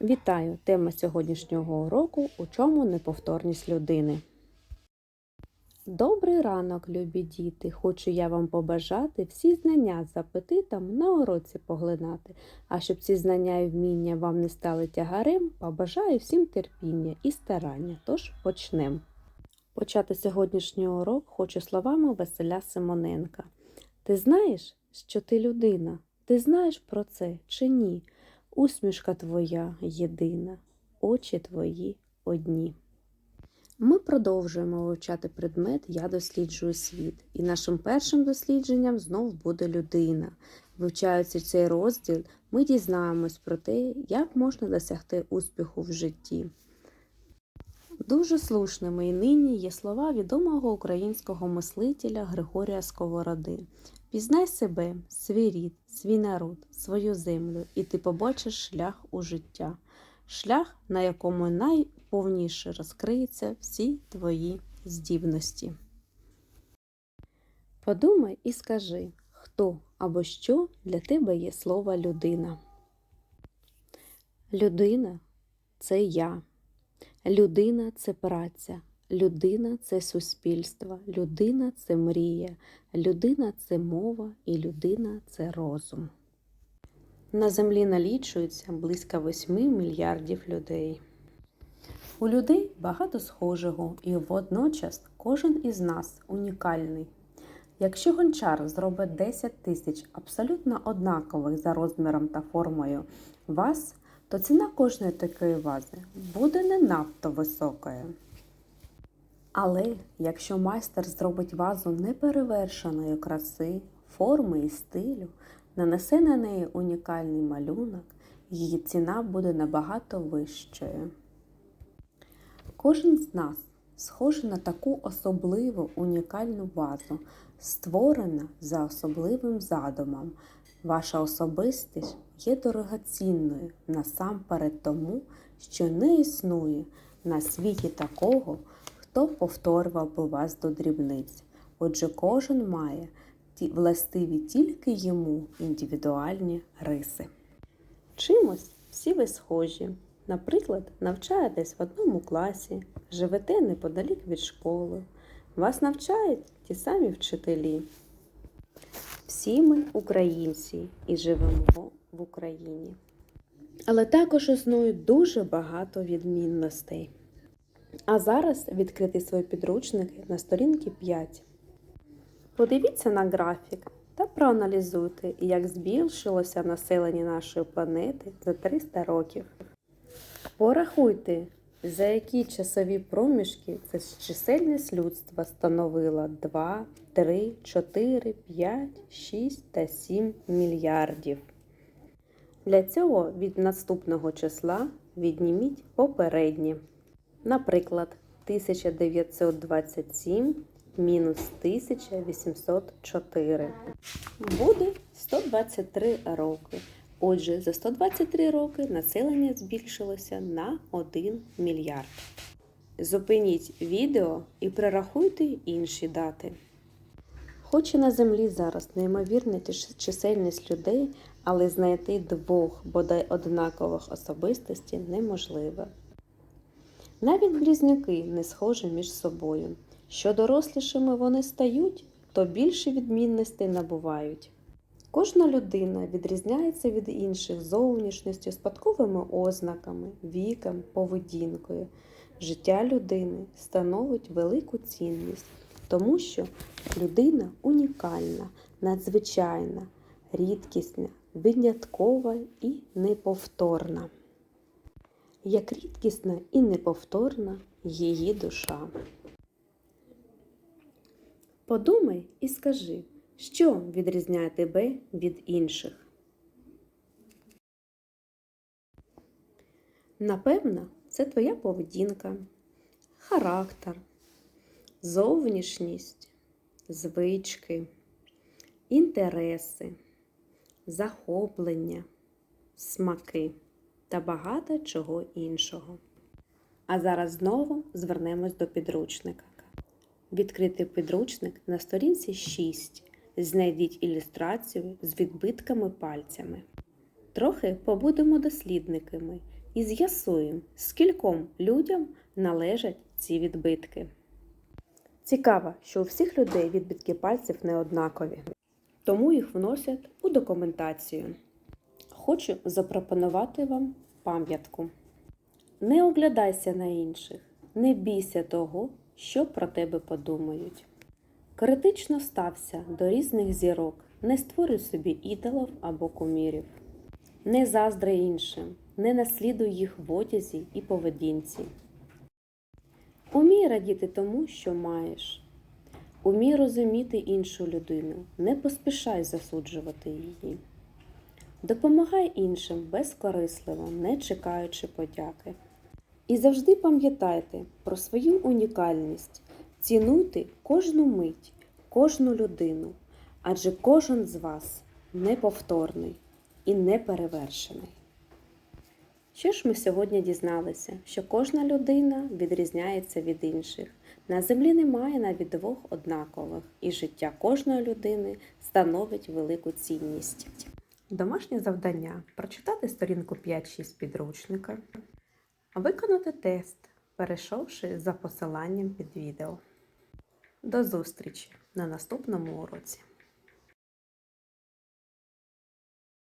Вітаю! Тема сьогоднішнього уроку у чому неповторність людини. Добрий ранок, любі діти! Хочу я вам побажати всі знання з апетитом на уроці поглинати. А щоб ці знання і вміння вам не стали тягарем, побажаю всім терпіння і старання. Тож почнемо. Почати сьогоднішній урок хочу словами Василя Симоненка. Ти знаєш, що ти людина? Ти знаєш про це чи ні? Усмішка твоя єдина, очі твої одні. Ми продовжуємо вивчати предмет Я досліджую світ, і нашим першим дослідженням знов буде людина. Вивчаючи цей розділ, ми дізнаємось про те, як можна досягти успіху в житті. Дуже слушними і нині є слова відомого українського мислителя Григорія Сковороди. Пізнай себе, свій рід, свій народ, свою землю, і ти побачиш шлях у життя, шлях, на якому найповніше розкриються всі твої здібності. Подумай і скажи, хто або що для тебе є слово людина. Людина це я. Людина це праця, людина це суспільство, людина це мрія, людина це мова і людина це розум. На землі налічується близько 8 мільярдів людей. У людей багато схожого, і водночас кожен із нас унікальний. Якщо гончар зробить 10 тисяч абсолютно однакових за розміром та формою ваз, то ціна кожної такої вази буде не надто високою. Але якщо майстер зробить вазу неперевершеної краси, форми і стилю, нанесе на неї унікальний малюнок, її ціна буде набагато вищою. Кожен з нас схожий на таку особливу унікальну вазу, створена за особливим задумом. Ваша особистість є дорогоцінною насамперед тому, що не існує на світі такого, хто повторював би вас до дрібниць. Отже, кожен має ті властиві тільки йому індивідуальні риси. Чимось всі ви схожі. Наприклад, навчаєтесь в одному класі, живете неподалік від школи, вас навчають ті самі вчителі. Всі ми українці і живемо в Україні. Але також існує дуже багато відмінностей. А зараз відкрити свої підручники на сторінки 5. Подивіться на графік та проаналізуйте, як збільшилося населення нашої планети за 300 років. Порахуйте, за які часові проміжки це чисельність людства становила 2, 3, 4, 5, 6 та 7 мільярдів. Для цього від наступного числа відніміть попереднє. Наприклад, 1927 мінус 1804 буде 123 роки. Отже, за 123 роки населення збільшилося на 1 мільярд. Зупиніть відео і прорахуйте інші дати. Хоч і на землі зараз неймовірна чисельність людей, але знайти двох бодай однакових особистостей неможливо. Навіть близнюки не схожі між собою. Що дорослішими вони стають, то більше відмінностей набувають. Кожна людина відрізняється від інших зовнішністю, спадковими ознаками, віком, поведінкою. Життя людини становить велику цінність, тому що людина унікальна, надзвичайна, рідкісна, виняткова і неповторна. Як рідкісна і неповторна її душа. Подумай і скажи. Що відрізняє тебе від інших? Напевно, це твоя поведінка, характер, зовнішність, звички, інтереси, захоплення, смаки та багато чого іншого. А зараз знову звернемось до підручника. Відкрити підручник на сторінці 6. Знайдіть ілюстрацію з відбитками пальцями. Трохи побудемо дослідниками і з'ясуємо, скільком людям належать ці відбитки. Цікаво, що у всіх людей відбитки пальців не однакові, тому їх вносять у документацію. Хочу запропонувати вам пам'ятку. Не оглядайся на інших, не бійся того, що про тебе подумають. Критично стався до різних зірок, не створюй собі ідолів або кумірів. Не заздри іншим, не наслідуй їх в одязі і поведінці. Умій радіти тому, що маєш. Умій розуміти іншу людину, не поспішай засуджувати її. Допомагай іншим безкорисливо, не чекаючи подяки. І завжди пам'ятайте про свою унікальність, цінуйте кожну мить, кожну людину, адже кожен з вас неповторний і неперевершений. Що ж ми сьогодні дізналися, що кожна людина відрізняється від інших. На землі немає навіть двох однакових, і життя кожної людини становить велику цінність. Домашнє завдання прочитати сторінку 5-6 підручника, виконати тест, перейшовши за посиланням під відео. До зустрічі на наступному уроці!